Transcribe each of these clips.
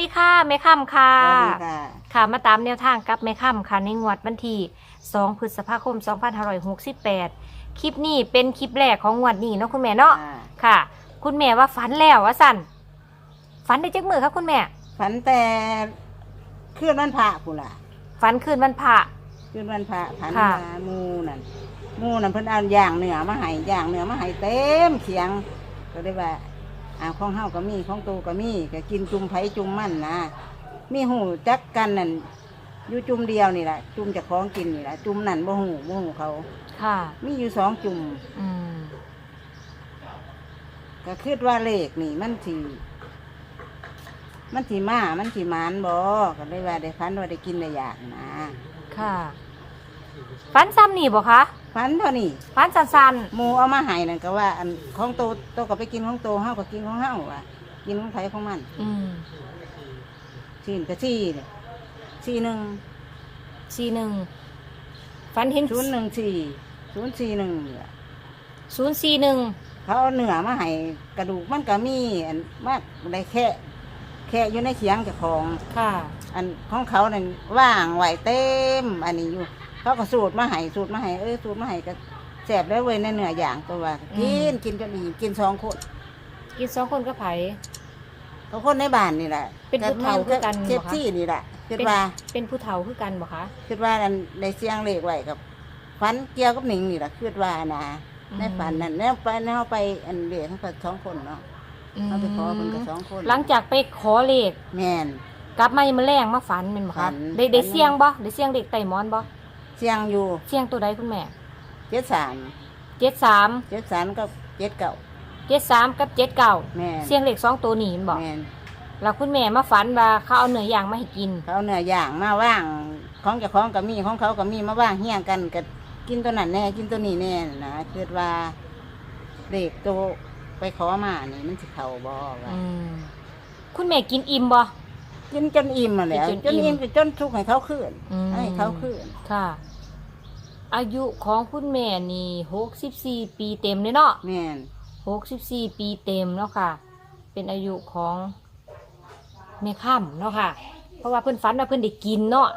ดีค่ะแม่ค่ำค่ะ สวัสดีค่ะ ค่ะมาตามแนวทางกับแม่ค่ำค่ะในงวดวันที่ 2 พฤษภาคม 2568 คลิปนี้เป็นคลิปแรกของงวดนี้เนาะคุณแม่เนาะอ่าค่ะ คุณแม่ว่าฝันแล้วว่าสั่นฝันได้จักมือครับคุณแม่ ฝันแต่คืนวันพระกูนล่ะฝันคืนวันพระ คืนวันพระฝันค่ะมาหมูนั่นหมูนั่นเพิ่นเอาย่างเนื้อมาให้ย่างเนื้อมาให้เต็มเขียงก็ได้ว่า อ่าของเฮาก็มีของตูก็มีก็กินจุ่มไผจุ่มมันนะมีหูจักกันนั่นอยู่จุ่มเดียวนี่แหละจุ่มจากของกินนี่แหละจุ่มนั่นบ่หูบ่หูเขาค่ะ มีอยู่สองจุ่มอืมก็คิดว่าเลขนี่มันสีมันสีมามันสีมานบ่ก็เลยว่าได้ฟันว่าได้กินได้อยากนะค่ะ ฝันซ้ำนี่บ่คะฟันเท่านี้ฝันสั้นหมูเอามาให้นั่นก็ว่า อันของโตโตก็ไปกินของโตเฮาก็กินของเฮาว่ะกินของไผของมันๆอืมซีนก็ซี่เลยซี่หนึ่งสี่หนึ่งฝันเห็นศูนย์หนึ่งสี่ศูนย์สี่หนึ่งศูนย์สี่หนึ่งเขาเอาเนื้อมาให้กระดูกมันก็มีอันมากได้แค่แค่อยู่ในเขียงเจ้าของ ค่ะ อันของเขาเนี่ยว่างไหวเต็ม อันนี้อยู่ เขาก็สูตรมาให้สูตรมาให้เออสูตรมาให้ก็แสบแล้วเว้ยในเนื้ออย่างตัวว่ากินกินจนอิ่มกินสองคนกินสองคนก็ไผเขาคนในบ้านนี่แหละเป็นผู้เฒ่าคือกันเจ็บเหรอคะที่นี่แหละคิดเป็นว่า เป็นผู้เฒ่าคือกันบ่คะ คิดว่าอันในเสียงเลขไว้กับฟันเกี่ยวกับหนิงนี่แหละคิดว่านะอืม ในฝันนั่นแล้วไปแล้วไปอันเดียทั้งสองคนเนาะเขาไปขอคนกับสองคนหลังจากไปขอเลขแม่น กลับมายังมาแรงมาฝันแม่นบ่ฝัคะน ได้ได้ฝันเสียงบ่ได้เสียงเด็กไต่หมอนบ่ เสียงอยู่เสียงตัวใดคุณแม่เจ็ดสามเจ็ดสามเจ็ดสามก็เจ็ดเก่าเจ็ดสามกับเจ็ดเก้าแม่นเสียงเลขสองตัวนี้แม่นบ่แม่นแล้วคุณแม่มาฝันว่าเขาเอาเนื้อย่างมาให้กิน เขาเอาเนื้อย่างมาว่างของเจ้าของกับมีของเขากับมีมาว่างเฮี้ยงกันก็กินตัวนั้นแน่กินตัวนี้แน่นะคิดว่าเด็กตัวไปขอมานี่มันสิเขาบ่ว่าอืมคุณแม่กินอิ่มบ่ กินจนอิ่มมาแหล้วกิจนนจนอิ่อิ่มมจนทุกข์ให้เขาขึ้นอืม ให้เขาขึ้นค่ะ อายุของคุณแม่นี่หกสิบสี่ปีเต็มเลยเนาะ แม่นหกสิบสี่ปีเต็มแล้วค่ะ เป็นอายุของแม่ค่ำเนาะค่ะ เพราะว่าเพิ่นฝันว่าเพิ่นได้กินเนาะ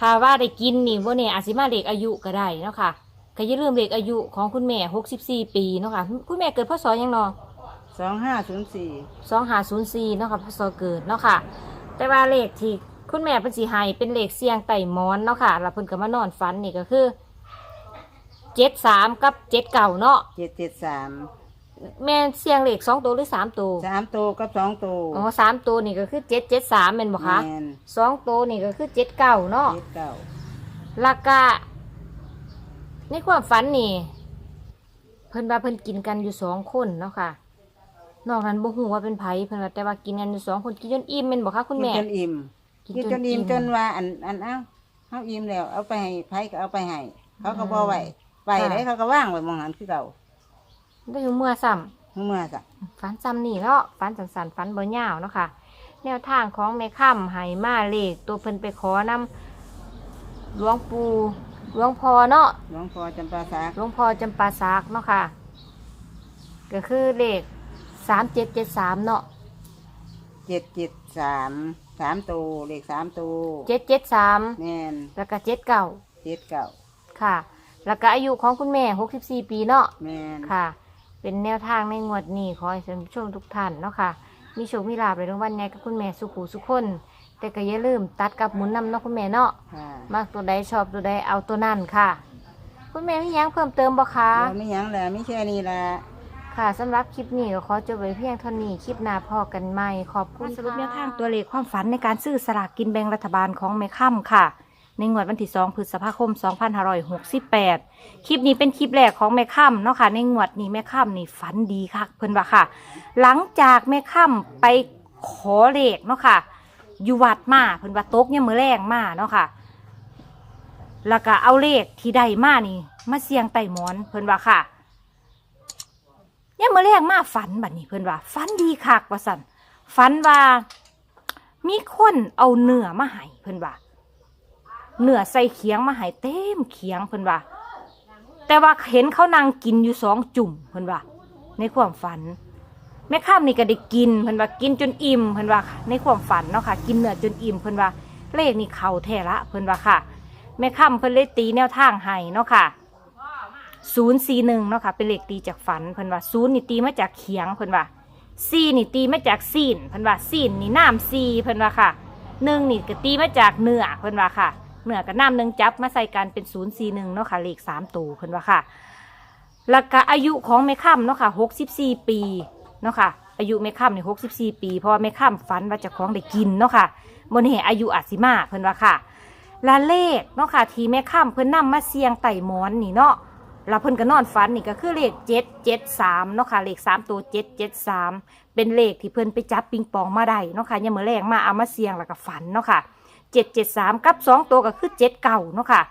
ถ้าว่าได้กินนี่ว่าเนี่ยอาจสิมาเด็กอายุก็ได้เนาะค่ะก็อย่าลืมเด็กอายุของคุณแม่หกสิบสี่ปีเนาะค่ะ คุณแม่เกิดพศหยังเนาะ สองห้าศูนย์สี่สองหาศูนย์สี่เนาะค่ะพศเกิดเนาะค่ะ แต่ว่าเลขที่คุณแม่เป็นสีไห้เป็นเลขเสียงไต่หมอนเนาะค่ะแล้วเพิ่นก็มานอนฝันนี่ก็คือเจ็ดสามกับเจ็ดเก่าเนาะเจ็ดเจ็ดสามแม่เสียงเลขสองตัวหรือสามตัวสามตัวกับสองตัวอ๋อสามตัวนี่ก็คือเจ็ดเจ็ดสามเป็นบ่คะแม่นสองตัวนี่ก็คือเจ็ดเก้าเนาะเจ็ดเก้าแล้วก็ในความฝันนี่ เพิ่นว่าเพิ่นกินกันอยู่สองคนเนาะค่ะ นอกนั้นบ่ฮู้ว่าเป็นไผเพิ่นว่าแต่ว่ากินกันอยู่สองคนกินจนอิ่มแม่นบ่คะคุณแม่กินจนอิ่มกินจนอิ่มจนว่าอันอันเอ้าเขาอิ่มแล้ว เอาไปให้ไผก็เอาไปให้เขาก็บ่ไหวไปไหนเขาก็ว่างไว้มองหันคือเก่าได้อยู่เมื่อซ้ำ เมื่อสักฝันซ้ำนี่เนาะฝันสันๆฝันบ่ยาวเนาะค่ะ แนวทางของแม่ค่ำไหมาเลขตัวเพิ่นไปขอนำหลวงปู่หลวงพ่อเนาะหลวงพ่อจำปาสักหลวงพ่อจำปาสักเนาะค่ะ ก็คือเลข สามเจ็ดเจ็ดสามเนาะเจ็ดเจ็ดสามสามตัวเลขสามตัวเจ็ดเจ็ดสามแม่นแล้วก็เจ็ดเก้าเจ็ดเก้าค่ะ แล้วก็อายุของคุณแม่หกสิบสี่ปีเนาะแม่นค่ะ เป็นแนวทางในงวดนี้ขอให้ท่านผู้ชมทุกท่านเนาะค่ะ มีโชคมีลาภในรางวัลใหญ่กับคุณแม่สุขูสุขคน แต่ก็อย่าลืมตัดกับหมุนนำเนาะคุณแม่เนาะค่ะมากตัวใดชอบตัวใดเอาตัวนั่นค่ะ คุณแม่มีหยังเพิ่มเติมบ่คะ เราไม่หยังแหละไม่แค่นี้ละ ค่ะสำหรับคลิปนี้ก็ขอจบไว้เพียงเท่านี้คลิปหน้าพอกันใหม่ขอบคุณสรุปแนวทางตัวเลขความฝันในการซื้อสลากกินแบ่งรัฐบาลของแม่ค่ำค่ะ ในงวดวันที่2พฤษภาคม 2568 คลิปนี้เป็นคลิปแรกของแม่ค่ำเนาะค่ะ ในงวดนี้แม่ค่ำนี่ฝันดีค่ะเพิ่นว่าค่ะ หลังจากแม่ค่ำไปขอเลขเนาะค่ะอยู่วัดมาเพิ่นว่าตกเนี่ยามมือแรงมาเนาะค่ะ แล้วก็เอาเลขที่ได้มานี่ มาเสียงไต่หมอนเพิ่นว่าค่ะ เนี่ยามมือแรงมาฝันบัดนี้เพิ่อนว่าฝันดีคักว่าสันฝันว่า มีคนเอาเนื้อมาให้เพิ่อนว่าเนื้อใส่เขียงมาให้เต็มเขียงเพิ่อนว่า แต่ว่าเห็นเขานั่งกินอยู่สองจุ่มเพิ่อนว่า ในความฝันแม่ข้ามนี่ก็ได้กินเพิ่อนว่ากินจนอิ่มเพิ่อนว่า ในความฝันเนาะค่ะ กินเนื้อจนอิ่มเพิ่อนว่าเลขนี่เขาแท้ละเพิ่อนว่าค่ะแม่ข้ามเพิ่อนเลยตีแนวทางให้เนาะค่ะ ศูนย์สี่หนึ่งเนาะค่ะเป็นเลขตีจากฝันเพิ่นว่าศูนย์นี่ตีมาจากเขียงเพิ่นว่าสี่นี่ตีมาจากซีนเพิ่นว่าซีนนี่น้ำซีเพิ่นว่าค่ะหนึ่งนี่ก็ตีมาจากเนื้อเพิ่นว่าค่ะเนื้อกับน้ำหนึ่งจับมาใส่กันเป็นศูนย์สี่หนึ่งเนาะค่ะเลขสามตัวเพิ่นว่าค่ะแล้วก็อายุของแม่ค่ำเนาะค่ะหกสิบสี่ปีเนาะค่ะอายุแม่ค่ำนี่หกสิบสี่ปีเพราะว่าแม่ค่ำฝันว่าจะคล้องได้กินเนาะค่ะบนเหตุอายุอาจสิมาเพิ่นว่าค่ะและเลขเนาะค่ะทีแม่ค่ำเพิ่นนำมาเสียงไต่หมอนนี่เนาะ แล้วเพิ่นก็นอนฝันนี่ก็คือเลขเจ็ดเจ็ดสามเนาะค่ะเลขสามตัวเจ็ดเจ็ดสามเป็นเลขที่เพิ่นไปจับปิงปองมาได้เนาะค่ะยังมือแรงมาเอามาเสียงแล้วก็ฝันเนาะค่ะเจ็ดเจ็ดสามกับสองตัวก็คือเจ็ดเก่าเนาะค่ะ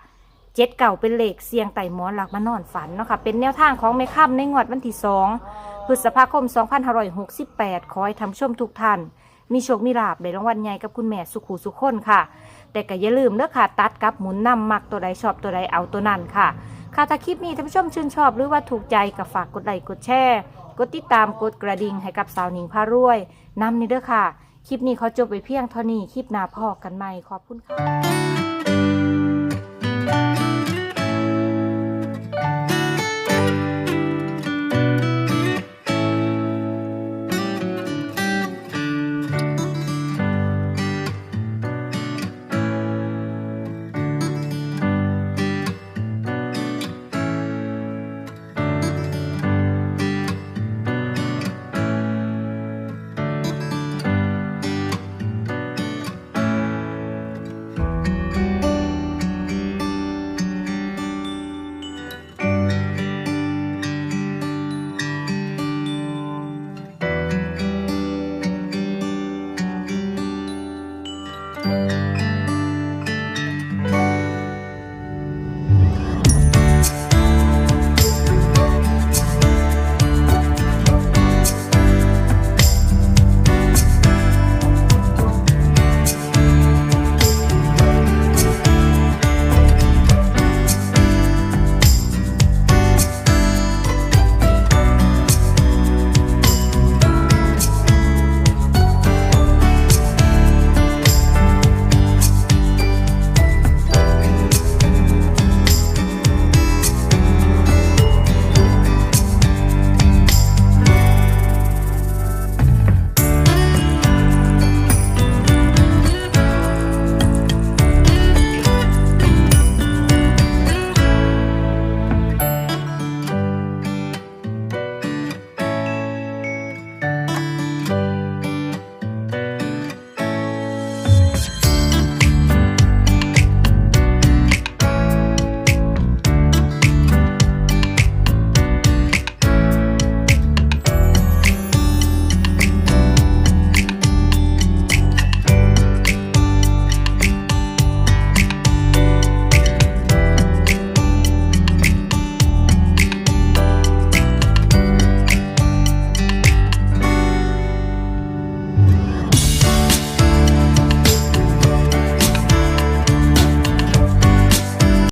เจ็ดเก่าเป็นเลขเสียงไต่หมอนหลักมานอนฝันเนาะค่ะเป็นแนวทางของแม่ค่ำในงวดวันที่สองพฤษภาคม 2568 ขอให้ทำชมทุกท่าน มีโชค มีลาบในรางวัลใหญ่กับคุณแม่สุขูสุขคนค่ะ แต่ก็อย่าลืมเด้อค่ะ ตัดกับหมุนนำมักตัวใดชอบตัวใดเอาตัวนั้นค่ะ ค่ะถ้าคลิปนี้ท่านผู้ชมชื่นชอบหรือว่าถูกใจก็ฝากกดไลค์กดแชร์ กดติดตามกดกระดิ่งให้กับสาวหนิงพารวยนำนี่เด้อค่ะ คลิปนี้เขาจบไปเพียงเท่านี้คลิปหน้าพอกันใหม่ขอบคุณค่ะ